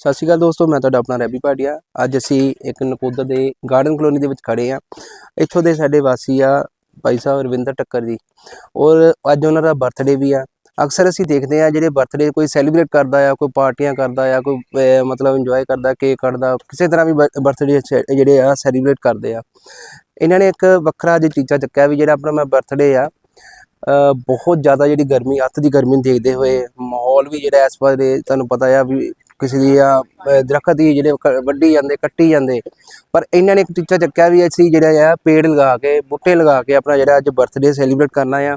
ਸਤਿ ਸ਼੍ਰੀ ਅਕਾਲ ਦੋਸਤੋ, ਮੈਂ ਤੁਹਾਡਾ ਆਪਣਾ ਰੈਬੀ ਭਾਟੀਆ। ਅੱਜ ਅਸੀਂ ਇੱਕ ਨਕੋਦਰ ਦੇ ਗਾਰਡਨ ਕਲੋਨੀ ਦੇ ਵਿੱਚ ਖੜੇ ਆ ਇੱਥੋਂ ਦੇ ਸਾਡੇ ਵਾਸੀ ਆ ਭਾਈ ਸਾਹਿਬ ਰਵਿੰਦਰ ਟੱਕਰ ਜੀ। ਔਰ ਅੱਜ ਉਹਨਾਂ ਦਾ ਬਰਥਡੇ ਵੀ ਆ। ਅਕਸਰ ਅਸੀਂ ਦੇਖਦੇ ਆ ਜਿਹੜੇ ਬਰਥਡੇ ਕੋਈ ਸੈਲੀਬ੍ਰੇਟ ਕਰਦਾ ਆ, ਕੋਈ ਪਾਰਟੀਆਂ ਕਰਦਾ ਆ, ਕੋਈ ਮਤਲਬ ਇੰਜੋਏ ਕਰਦਾ ਕੇਕ ਕੱਟਦਾ ਕਿਸੇ ਤਰ੍ਹਾਂ ਵੀ ਬਰਥਡੇ ਜਿਹੜੇ ਆ ਸੈਲੀਬ੍ਰੇਟ ਕਰਦੇ ਆ। ਇਹਨਾਂ ਨੇ ਇੱਕ ਵੱਖਰਾ ਜਿਹਾ ਟੀਚਾ ਚੱਕਿਆ ਵੀ ਜਿਹੜਾ ਆਪਣਾ ਮੈਂ ਬਰਥਡੇ ਆ। ਬਹੁਤ ਜ਼ਿਆਦਾ ਜਿਹੜੀ ਗਰਮੀ, ਅੱਤ ਦੀ ਗਰਮੀ ਨੂੰ ਦੇਖਦੇ ਹੋਏ ਮਾਹੌਲ ਵੀ ਜਿਹੜਾ ਇਸ ਵਾਰ ਤੁਹਾਨੂੰ ਪਤਾ ਆ ਵੀ ਕਿਸੇ ਦੀ ਆ ਅ, ਦਰਖਤ ਹੀ ਜਿਹੜੇ ਵੱਢੀ ਜਾਂਦੇ ਕੱਟੀ ਜਾਂਦੇ। ਪਰ ਇਹਨਾਂ ਨੇ ਇੱਕ ਟੀਚਾ ਚੱਕਿਆ ਵੀ ਅਸੀਂ ਜਿਹੜਾ ਆ ਪੇੜ ਲਗਾ ਕੇ ਬੂਟੇ ਲਗਾ ਕੇ ਆਪਣਾ ਜਿਹੜਾ ਅੱਜ ਬਰਥਡੇ ਸੈਲੀਬ੍ਰੇਟ ਕਰਨਾ ਆ।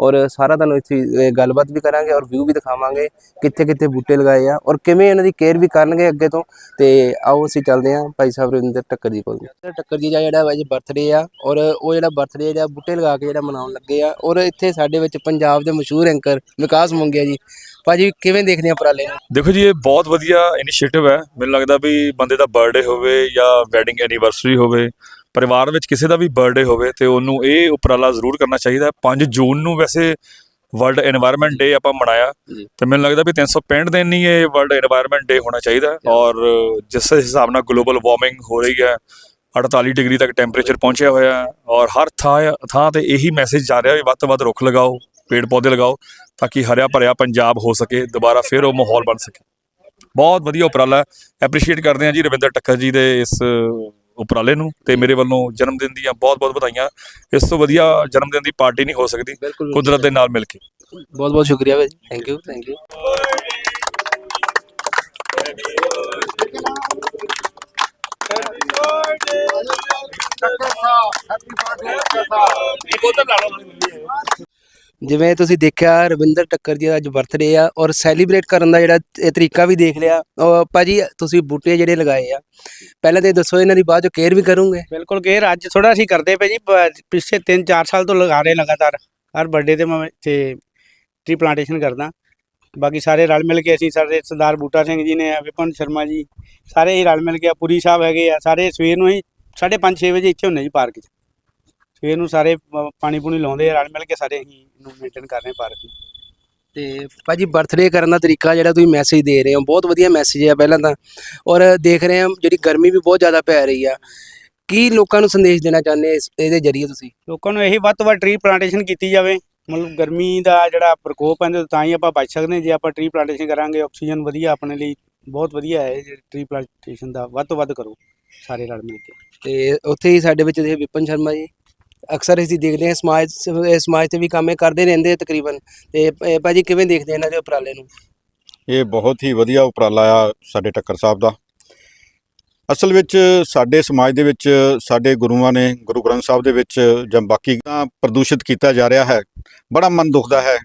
ਔਰ ਸਾਰਾ ਤੁਹਾਨੂੰ ਇੱਥੇ ਗੱਲਬਾਤ ਵੀ ਕਰਾਂਗੇ ਔਰ ਵਿਊ ਵੀ ਦਿਖਾਵਾਂਗੇ ਕਿੱਥੇ ਕਿੱਥੇ ਬੂਟੇ ਲਗਾਏ ਆ ਔਰ ਕਿਵੇਂ ਇਹਨਾਂ ਦੀ ਕੇਅਰ ਵੀ ਕਰਨਗੇ ਅੱਗੇ ਤੋਂ। ਤੇ ਆਓ ਅਸੀਂ ਚੱਲਦੇ ਹਾਂ ਭਾਈ ਸਾਹਿਬ ਰਵਿੰਦਰ ਟੱਕਰ ਜੀ ਕੋਲ। ਟੱਕਰ ਜੀ ਦਾ ਜਿਹੜਾ ਅੱਜ ਬਰਥਡੇ ਆ ਔਰ ਉਹ ਜਿਹੜਾ ਬਰਥਡੇ ਜਿਹੜਾ ਬੂਟੇ ਲਗਾ ਕੇ ਜਿਹੜਾ ਮਨਾਉਣ ਲੱਗੇ ਆ ਔਰ ਇੱਥੇ ਸਾਡੇ ਵਿੱਚ ਪੰਜਾਬ ਦੇ ਮਸ਼ਹੂਰ ਐਂਕਰ ਵਿਕਾਸ ਮੰਗਿਆ ਜੀ। ਭਾਜੀ ਕਿਵੇਂ ਦੇਖਦੇ ਆ ਉਪਰਾਲੇ ਨੂੰ? ਦੇਖੋ ਜੀ ਇਹ ਬਹੁਤ ਵਧੀਆ ਇਨੀਸ਼ੀਏਟਿਵ ਹੈ। ਮੈਨੂੰ ਲੱਗਦਾ ਵੀ ਬੰਦੇ ਦਾ ਬਰਥਡੇ ਹੋਵੇ ਜਾਂ ਵੈਡਿੰਗ ਐਨੀਵਰਸਰੀ ਹੋਵੇ ਪਰਿਵਾਰ ਵਿੱਚ ਕਿਸੇ ਦਾ ਵੀ ਬਰਥਡੇ ਹੋਵੇ ਤੇ ਉਹਨੂੰ ਇਹ ਉਪਰਾਲਾ ਜ਼ਰੂਰ ਕਰਨਾ ਚਾਹੀਦਾ ਹੈ। 5 ਜੂਨ ਨੂੰ ਵੈਸੇ ਵਰਲਡ এনवायरमेंट ਡੇ ਆਪਾਂ ਮਨਾਇਆ। ਤੇ ਮੈਨੂੰ ਲੱਗਦਾ ਵੀ 365 ਦਿਨ ਹੀ ਇਹ ਵਰਲਡ এনवायरमेंट ਡੇ ਹੋਣਾ ਚਾਹੀਦਾ ਔਰ ਜਿਸ ਹਿਸਾਬ ਨਾਲ ਗਲੋਬਲ ਵਾਰਮਿੰਗ ਹੋ ਰਹੀ ਹੈ 48 ਡਿਗਰੀ ਤੱਕ ਟੈਂਪਰੇਚਰ ਪਹੁੰਚਿਆ ਹੋਇਆ ਔਰ ਹਰ ਥਾਂ ਥਾਂ ਤੇ ਇਹੀ ਮੈਸੇਜ ਜਾ ਰਿਹਾ ਵੀ ਵੱਧ ਤੋਂ ਵੱਧ ਰੁੱਖ ਲਗਾਓ ਪੇੜ ਪੌਦੇ ਲਗਾਓ ਤਾਂ ਕਿ ਹਰਿਆ ਭਰਿਆ ਪੰਜਾਬ ਹੋ ਸਕੇ ਦੁਬਾਰਾ ਫਿਰ ਉਹ ਮਾਹੌਲ ਬਣ ਸਕੇ। ਬਹੁਤ ਵਧੀਆ ਉਪਰਾਲਾ ਐਪਰੀਸ਼ੀਏਟ ਕਰਦੇ ਹਾਂ ਜੀ ਰਵਿੰਦਰ ਟੱਕਰ ਜੀ ਦੇ ਇਸ ਉਪਰਾਲੇ ਨੂੰ ਤੇ ਮੇਰੇ ਵੱਲੋਂ ਜਨਮ ਦਿਨ ਦੀਆਂ ਬਹੁਤ ਬਹੁਤ ਵਧਾਈਆਂ। ਇਸ ਤੋਂ ਵਧੀਆ ਜਨਮ ਦਿਨ ਦੀ ਪਾਰਟੀ ਨਹੀਂ ਹੋ ਸਕਦੀ। ਬਿਲਕੁਲ ਕੁਦਰਤ ਦੇ ਨਾਲ ਮਿਲ ਕੇ। ਬਹੁਤ ਬਹੁਤ ਸ਼ੁਕਰੀਆ ਭਾਜੀ ਥੈਂਕ ਯੂ ਥੈਂਕ ਯੂ ਜਿਵੇਂ ਤੁਸੀਂ ਦੇਖਿਆ ਰਵਿੰਦਰ ਟੱਕਰ ਜੀ ਦਾ ਅੱਜ ਬਰਥਡੇ ਆ ਔਰ ਸੈਲੀਬ੍ਰੇਟ ਕਰਨ ਦਾ ਜਿਹੜਾ ਇਹ ਤਰੀਕਾ ਵੀ ਦੇਖ ਲਿਆ। ਔਰ ਭਾਜੀ ਤੁਸੀਂ ਬੂਟੇ ਜਿਹੜੇ ਲਗਾਏ ਆ ਪਹਿਲਾਂ ਤੇ ਦੱਸੋ ਇਹਨਾਂ ਦੀ ਬਾਅਦ 'ਚੋਂ ਕੇਅਰ ਵੀ ਕਰੋਗੇ? ਬਿਲਕੁਲ ਕੇਅਰ ਅੱਜ ਥੋੜਾ ਅਸੀਂ ਕਰਦੇ ਪਏ ਜੀ ਪ- ਪਿਛਲੇ 3-4 ਸਾਲ ਤੋਂ ਲਗਾ ਰਹੇ ਲਗਾਤਾਰ। ਹਰ ਬਰਥਡੇ ਤੇ ਮੈਂ ਇੱਥੇ ਟ੍ਰੀ ਪਲਾਂਟੇਸ਼ਨ ਕਰਦਾ। ਬਾਕੀ ਸਾਰੇ ਰਲ ਮਿਲ ਕੇ ਅਸੀਂ ਸਾਡੇ ਸਰਦਾਰ ਬੂਟਾ ਸਿੰਘ ਜੀ ਨੇ ਵਿਪਨ ਸ਼ਰਮਾ ਜੀ ਸਾਰੇ ਹੀ ਰਲ ਮਿਲ ਕੇ ਆ, ਪੁਰੀ ਸਾਹਿਬ ਹੈਗੇ ਆ ਸਾਰੇ ਸਵੇਰ ਨੂੰ ਹੀ 5:30 6 ਵਜੇ ਇੱਥੇ ਹੁੰਦੇ ਜੀ ਪਾਰਕ 'ਚ। ਸਵੇਰ ਨੂੰ ਸਾਰੇ ਪਾਣੀ ਪੂਣੀ ਲਾਉਂਦੇ ਆ ਰਲ ਮਿਲ ਕੇ ਸਾਰੇ ਅਸੀਂ ਇਹਨੂੰ ਮੇਨਟੇਨ ਕਰ ਰਹੇ ਹਾਂ ਪਾਰਕ ਨੂੰ। ਤੇ ਭਾਜੀ ਬਰਥਡੇ ਕਰਨ ਦਾ ਤਰੀਕਾ ਜਿਹੜਾ ਤੁਸੀਂ ਮੈਸੇਜ ਦੇ ਰਹੇ ਹੋ ਬਹੁਤ ਵਧੀਆ ਮੈਸੇਜ ਹੈ ਪਹਿਲਾਂ ਤਾਂ। ਔਰ ਦੇਖ ਰਹੇ ਹਾਂ ਜਿਹੜੀ ਗਰਮੀ ਵੀ ਬਹੁਤ ਜ਼ਿਆਦਾ ਪੈ ਰਹੀ ਆ। ਕੀ ਲੋਕਾਂ ਨੂੰ ਸੰਦੇਸ਼ ਦੇਣਾ ਚਾਹੁੰਦੇ ਇਸ ਇਹਦੇ ਜਰੀਏ ਤੁਸੀਂ? ਲੋਕਾਂ ਨੂੰ ਇਹੀ ਵੱਧ ਤੋਂ ਵੱਧ ਟ੍ਰੀ ਪਲਾਂਟੇਸ਼ਨ ਕੀਤੀ ਜਾਵੇ। ਮਤਲਬ ਗਰਮੀ ਦਾ ਜਿਹੜਾ ਪ੍ਰਕੋਪ ਹੈ ਤੋਂ ਹੀ ਆਪਾਂ ਬਚ ਸਕਦੇ ਹਾਂ। ਜੇ ਆਪਾਂ ਟ੍ਰੀ ਪਲਾਂਟੇਸ਼ਨ ਕਰਾਂਗੇ ਆਕਸੀਜਨ ਵਧੀਆ ਆਪਣੇ ਲਈ ਬਹੁਤ ਵਧੀਆ ਹੈ ਜੇ ਟ੍ਰੀ ਪਲਾਂਟੇਸ਼ਨ ਦਾ ਵੱਧ ਤੋਂ ਵੱਧ ਕਰੋ ਸਾਰੇ ਰਲ ਮਿਲ ਕੇ। ਤੇ ਉੱਥੇ ਹੀ ਸਾਡੇ ਵਿੱਚ ਇਹ ਵਿਪਨ ਸ਼ਰਮਾ ਜੀ। ਅਕਸਰ ਅਸੀਂ ਦੇਖਦੇ ਹਾਂ, ਸਮਾਜ ਸਮਾਜ ਤੇ ਵੀ ਕੰਮ ਇਹ ਕਰਦੇ ਰਹਿੰਦੇ ਤਕਰੀਬਨ। ਤੇ ਇਹ ਭਾਜੀ ਕਿਵੇਂ ਦੇਖਦੇ ਇਹਨਾਂ ਦੇ ਉਪਰਾਲੇ ਨੂੰ? ਇਹ ਬਹੁਤ ਹੀ ਵਧੀਆ ਉਪਰਾਲਾ ਆ ਸਾਡੇ ਟੱਕਰ ਸਾਹਿਬ ਦਾ। ਅਸਲ ਵਿੱਚ ਸਾਡੇ ਸਮਾਜ ਦੇ ਵਿੱਚ, ਸਾਡੇ ਗੁਰੂਆਂ ਨੇ, ਗੁਰੂ ਗ੍ਰੰਥ ਸਾਹਿਬ ਦੇ ਵਿੱਚ ਜਾਂ ਬਾਕੀ ਤਾਂ ਪ੍ਰਦੂਸ਼ਿਤ ਕੀਤਾ ਜਾ ਰਿਹਾ ਹੈ। ਬੜਾ ਮਨ ਦੁਖਦਾ ਹੈ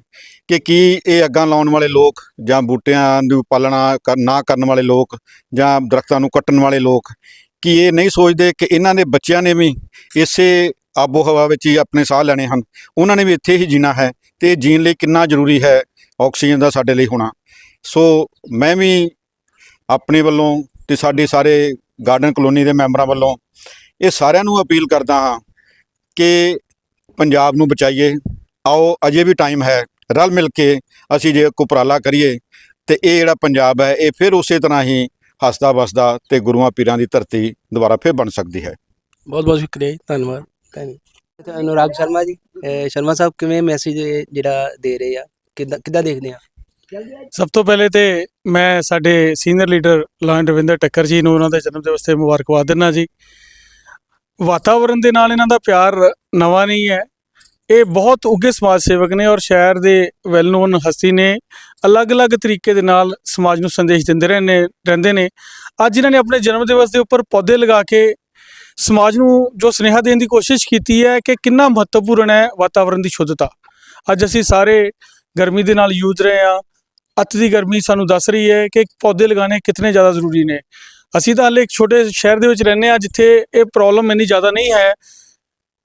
ਕਿ ਕੀ ਇਹ ਅੱਗਾਂ ਲਾਉਣ ਵਾਲੇ ਲੋਕ ਜਾਂ ਬੂਟਿਆਂ ਦੀ ਪਾਲਣਾ ਨਾ ਕਰਨ ਵਾਲੇ ਲੋਕ ਜਾਂ ਦਰਖਤਾਂ ਨੂੰ ਕੱਟਣ ਵਾਲੇ ਲੋਕ, ਕੀ ਇਹ ਨਹੀਂ ਸੋਚਦੇ ਕਿ ਇਹਨਾਂ ਦੇ ਬੱਚਿਆਂ ਨੇ ਵੀ ਇਸੇ ਆਬੋ ਹਵਾ ਵਿੱਚ ਹੀ ਆਪਣੇ ਸਾਹ ਲੈਣੇ ਹਨ। ਉਹਨਾਂ ਨੇ ਵੀ ਇੱਥੇ ਹੀ ਜੀਣਾ ਹੈ ਤੇ ਜੀਣ ਲਈ ਕਿੰਨਾ ਜ਼ਰੂਰੀ ਹੈ ਆਕਸੀਜਨ ਦਾ ਸਾਡੇ ਲਈ ਹੋਣਾ। ਸੋ ਮੈਂ ਵੀ ਆਪਣੇ ਵੱਲੋਂ ਤੇ ਸਾਡੇ ਸਾਰੇ ਗਾਰਡਨ ਕਲੋਨੀ ਦੇ ਮੈਂਬਰਾਂ ਵੱਲੋਂ ਇਹ ਸਾਰਿਆਂ ਨੂੰ ਅਪੀਲ ਕਰਦਾ ਹਾਂ ਕਿ ਪੰਜਾਬ ਨੂੰ ਬਚਾਈਏ। ਆਓ, ਅਜੇ ਵੀ ਟਾਈਮ ਹੈ। ਰਲ ਮਿਲ ਕੇ ਅਸੀਂ ਜੇ ਇੱਕ ਉਪਰਾਲਾ ਕਰੀਏ ਤੇ ਇਹ ਜਿਹੜਾ ਪੰਜਾਬ ਹੈ, ਇਹ ਫਿਰ ਉਸੇ ਤਰ੍ਹਾਂ ਹੀ ਹੱਸਦਾ ਵਸਦਾ ਤੇ ਗੁਰੂਆਂ ਪੀਰਾਂ ਦੀ ਧਰਤੀ ਦੁਬਾਰਾ ਫਿਰ ਬਣ ਸਕਦੀ ਹੈ। ਬਹੁਤ ਬਹੁਤ ਸ਼ੁਕਰੀਆ ਜੀ। ਧੰਨਵਾਦ ਧੰਨਵਾਦ ਤੇ ਅਨੁਰਾਗ ਸ਼ਰਮਾ ਜੀ ਇਹ ਸ਼ਰਮਾ ਸਾਹਿਬ, ਕਿਵੇਂ ਮੈਸੇਜ ਜਿਹੜਾ ਦੇ ਰਹੇ ਆ? ਕਿੱਦਾਂ ਕਿੱਦਾਂ ਦੇਖਦੇ ਆ? ਸਭ ਤੋਂ ਪਹਿਲੇ ਤੇ ਮੈਂ ਸਾਡੇ ਸੀਨੀਅਰ ਲੀਡਰ ਲਾਇਨ ਰਵਿੰਦਰ ਟੱਕਰ ਜੀ ਨੂੰ ਉਹਨਾਂ ਦੇ ਜਨਮ ਦਿਵਸ ਤੇ ਮੁਬਾਰਕਬਾਦ ਦਿੰਦਾ ਜੀ। ਵਾਤਾਵਰਣ ਦੇ ਨਾਲ ਇਹਨਾਂ ਦਾ ਪਿਆਰ ਨਵਾਂ ਨਹੀਂ ਹੈ। ਇਹ ਬਹੁਤ ਉੱਘੇ ਸਮਾਜ ਸੇਵਕ ਨੇ ਔਰ ਸ਼ਹਿਰ ਦੇ ਵੈਲ ਨੋਨ ਹਸਤੀ ਨੇ। ਅਲੱਗ-ਅਲੱਗ ਤਰੀਕੇ ਦੇ ਨਾਲ ਸਮਾਜ ਨੂੰ ਸੰਦੇਸ਼ ਦਿੰਦੇ ਰਹਿੰਦੇ ਰਹਿੰਦੇ ਨੇ। ਅੱਜ ਇਹਨਾਂ ਨੇ ਆਪਣੇ ਜਨਮ ਦਿਵਸ ਦੇ ਉੱਪਰ ਪੌਦੇ ਲਗਾ ਕੇ ਸਮਾਜ ਨੂੰ ਜੋ ਸੁਨੇਹਾ ਦੇਣ ਦੀ ਕੋਸ਼ਿਸ਼ ਕੀਤੀ ਹੈ ਕਿ ਕਿੰਨਾ ਮਹੱਤਵਪੂਰਨ ਹੈ ਵਾਤਾਵਰਣ ਦੀ ਸ਼ੁੱਧਤਾ। ਅੱਜ ਅਸੀਂ ਸਾਰੇ ਗਰਮੀ ਦੇ ਨਾਲ ਯੂਝ ਰਹੇ ਹਾਂ। ਅੱਤ ਦੀ ਗਰਮੀ ਸਾਨੂੰ ਦੱਸ ਰਹੀ ਹੈ ਕਿ ਪੌਦੇ ਲਗਾਉਣੇ ਕਿਤਨੇ ਜ਼ਿਆਦਾ ਜ਼ਰੂਰੀ ਨੇ। ਅਸੀਂ ਤਾਂ ਹਾਲੇ ਇੱਕ ਛੋਟੇ ਸ਼ਹਿਰ ਦੇ ਵਿੱਚ ਰਹਿੰਦੇ ਹਾਂ ਜਿੱਥੇ ਇਹ ਪ੍ਰੋਬਲਮ ਇੰਨੀ ਜ਼ਿਆਦਾ ਨਹੀਂ ਹੈ।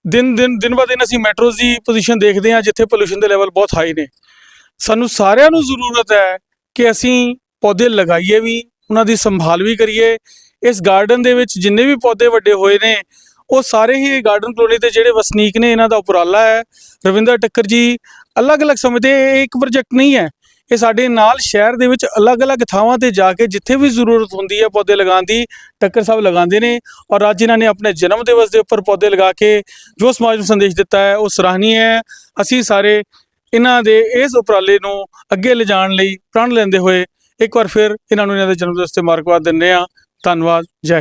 ਦਿਨ ਦਿਨ ਦਿਨ ਬਾ ਦਿਨ ਅਸੀਂ ਮੈਟਰੋਜ਼ ਦੀ ਪੋਜੀਸ਼ਨ ਦੇਖਦੇ ਹਾਂ ਜਿੱਥੇ ਪੋਲੂਸ਼ਨ ਦੇ ਲੈਵਲ ਬਹੁਤ ਹਾਈ ਨੇ। ਸਾਨੂੰ ਸਾਰਿਆਂ ਨੂੰ ਜ਼ਰੂਰਤ ਹੈ ਕਿ ਅਸੀਂ ਪੌਦੇ ਲਗਾਈਏ ਵੀ, ਉਹਨਾਂ ਦੀ ਸੰਭਾਲ ਵੀ ਕਰੀਏ। ਇਸ ਗਾਰਡਨ ਦੇ ਵਿੱਚ ਜਿੰਨੇ ਵੀ ਪੌਦੇ ਵੱਡੇ ਹੋਏ ਨੇ, ਉਹ ਸਾਰੇ ਹੀ ਗਾਰਡਨ ਕਲੋਨੀ ਦੇ ਜਿਹੜੇ ਵਸਨੀਕ ਨੇ, ਇਹਨਾਂ ਦਾ ਉਪਰਾਲਾ ਹੈ। ਰਵਿੰਦਰ ਟੱਕਰ ਜੀ, ਅਲੱਗ-ਅਲੱਗ ਸਮੇਂ ਤੇ ਇਹ ਇੱਕ ਪ੍ਰੋਜੈਕਟ ਨਹੀਂ ਹੈ। ਇਹ ਸਾਡੇ ਨਾਲ ਸ਼ਹਿਰ ਦੇ ਵਿੱਚ ਅਲੱਗ-ਅਲੱਗ ਥਾਵਾਂ ਤੇ ਜਾ ਕੇ ਜਿੱਥੇ ਵੀ ਜ਼ਰੂਰਤ ਹੁੰਦੀ ਹੈ ਪੌਦੇ ਲਗਾਉਣ ਦੀ, ਟੱਕਰ ਸਾਹਿਬ ਲਗਾਉਂਦੇ ਨੇ ਔਰ ਅੱਜ ਇਹਨਾਂ ਨੇ ਆਪਣੇ ਜਨਮ ਦਿਵਸ ਦੇ ਉੱਪਰ ਪੌਦੇ ਲਗਾ ਕੇ ਜੋ ਸਮਾਜ ਨੂੰ ਸੰਦੇਸ਼ ਦਿੱਤਾ ਹੈ, ਉਹ ਸਰਾਹਨੀय ਹੈ। ਅਸੀਂ ਸਾਰੇ ਇਹਨਾਂ ਦੇ ਇਸ ਉਪਰਾਲੇ ਨੂੰ ਅੱਗੇ ਲਿਜਾਣ ਲਈ ਪ੍ਰਣ ਲੈਂਦੇ ਹੋਏ ਇੱਕ ਵਾਰ ਫਿਰ ਇਹਨਾਂ ਨੂੰ ਇਹਨਾਂ ਦੇ ਜਨਮ ਦਿਵਸ ਤੇ ਮੁਬਾਰਕਬਾਦ ਦਿੰਦੇ ਹਾਂ। ਧੰਨਵਾਦ ਜੈ ਹਿੰਦ।